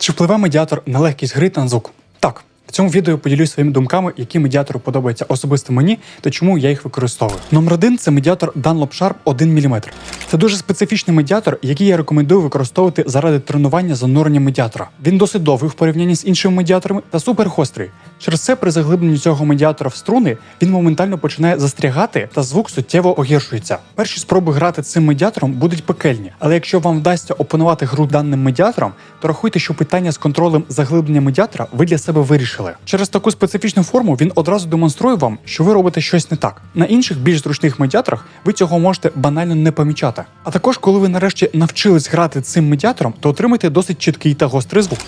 Чи впливає медіатор на легкість гри та на звук? Так. В цьому відео поділюсь своїми думками, які медіатори подобаються особисто мені та чому я їх використовую. Номер один це медіатор Dunlop Sharp 1 мм. Це дуже специфічний медіатор, який я рекомендую використовувати заради тренування занурення медіатора. Він досить довгий в порівнянні з іншими медіаторами та супергострий. Через це при заглибленні цього медіатора в струни він моментально починає застрягати та звук суттєво огіршується. Перші спроби грати цим медіатором будуть пекельні, але якщо вам вдасться опанувати гру даним медіатором, то рахуйте, що питання з контролем заглиблення медіатора ви для себе вирішили. Через таку специфічну форму він одразу демонструє вам, що ви робите щось не так. На інших більш зручних медіаторах ви цього можете банально не помічати. А також, коли ви нарешті навчились грати цим медіатором, то отримаєте досить чіткий та гострий звук.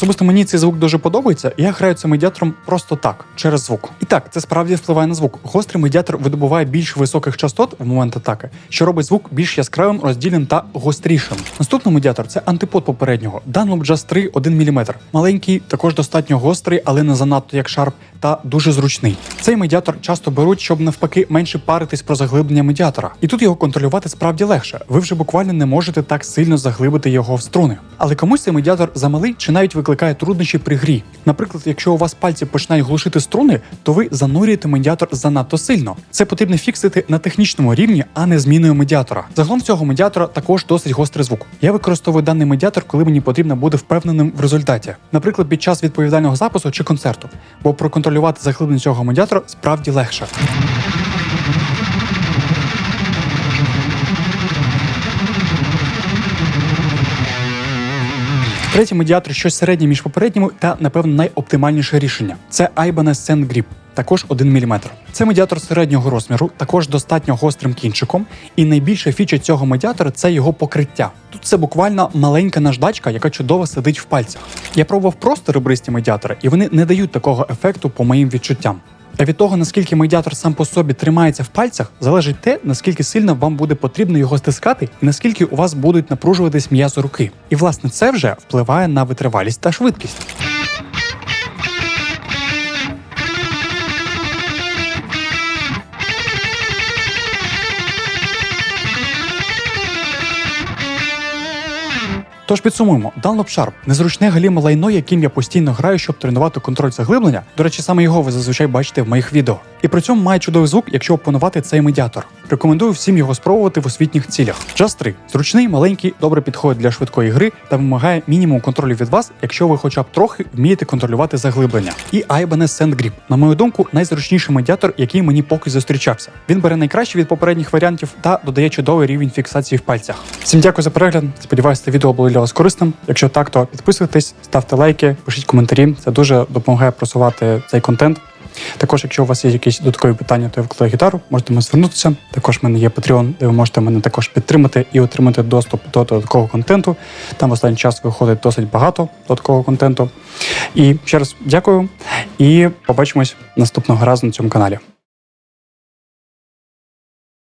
Особисто мені цей звук дуже подобається, я граю цим медіатором просто так, через звук. І так, це справді впливає на звук. Гострий медіатор видобуває більш високих частот в момент атаки, що робить звук більш яскравим, роздільним та гострішим. Наступний медіатор це антипод попереднього Dunlop Jazz 3 1 мм. Маленький, також достатньо гострий, але не занадто як шарп, та дуже зручний. Цей медіатор часто беруть, щоб навпаки менше паритись про заглиблення медіатора. І тут його контролювати справді легше. Ви вже буквально не можете так сильно заглибити його в струни. Але комусь цей медіатор замалий чи навіть викликає труднощі при грі. Наприклад, якщо у вас пальці починають глушити струни, то ви занурюєте медіатор занадто сильно. Це потрібно фіксити на технічному рівні, а не зміною медіатора. Загалом цього медіатора також досить гострий звук. Я використовую даний медіатор, коли мені потрібно бути впевненим в результаті, наприклад, під час відповідального запису чи концерту, бо проконтролювати заглиблення цього медіатора справді легше. Третій медіатор щось середнє між попередніми та, напевно, найоптимальніше рішення. Це Ibanez Sand Grip. Також 1 мм. Це медіатор середнього розміру, також достатньо гострим кінчиком. І найбільша фіча цього медіатора це його покриття. Тут це буквально маленька наждачка, яка чудово сидить в пальцях. Я пробував просто ребристі медіатори, і вони не дають такого ефекту по моїм відчуттям. А від того, наскільки медіатор сам по собі тримається в пальцях, залежить те, наскільки сильно вам буде потрібно його стискати, і наскільки у вас будуть напружуватись м'язи руки. І власне це вже впливає на витривалість та швидкість. Тож підсумуємо, Dunlop Sharp – незручне галіме лайно, яким я постійно граю, щоб тренувати контроль заглиблення. До речі, саме його ви зазвичай бачите в моїх відео. І при цьому має чудовий звук, якщо опанувати цей медіатор. Рекомендую всім його спробувати в освітніх цілях. Just 3. зручний, маленький, добре підходить для швидкої гри та вимагає мінімум контролю від вас, якщо ви хоча б трохи вмієте контролювати заглиблення. І Ibanez Sand Grip. На мою думку, найзручніший медіатор, який мені поки зустрічався. Він бере найкраще від попередніх варіантів та додає чудовий рівень фіксації в пальцях. Всім дякую за перегляд. Сподіваюся, це відео було для вас корисним. Якщо так, то підписуйтесь, ставте лайки, пишіть коментарі. Це дуже допомагає просувати цей контент. Також, якщо у вас є якісь додаткові питання, то я вкладаю гітару, можете мене звернутися. Також в мене є Patreon, де ви можете мене також підтримати і отримати доступ до додаткового контенту. Там в останній час виходить досить багато додаткового контенту. І ще раз дякую і побачимось наступного разу на цьому каналі.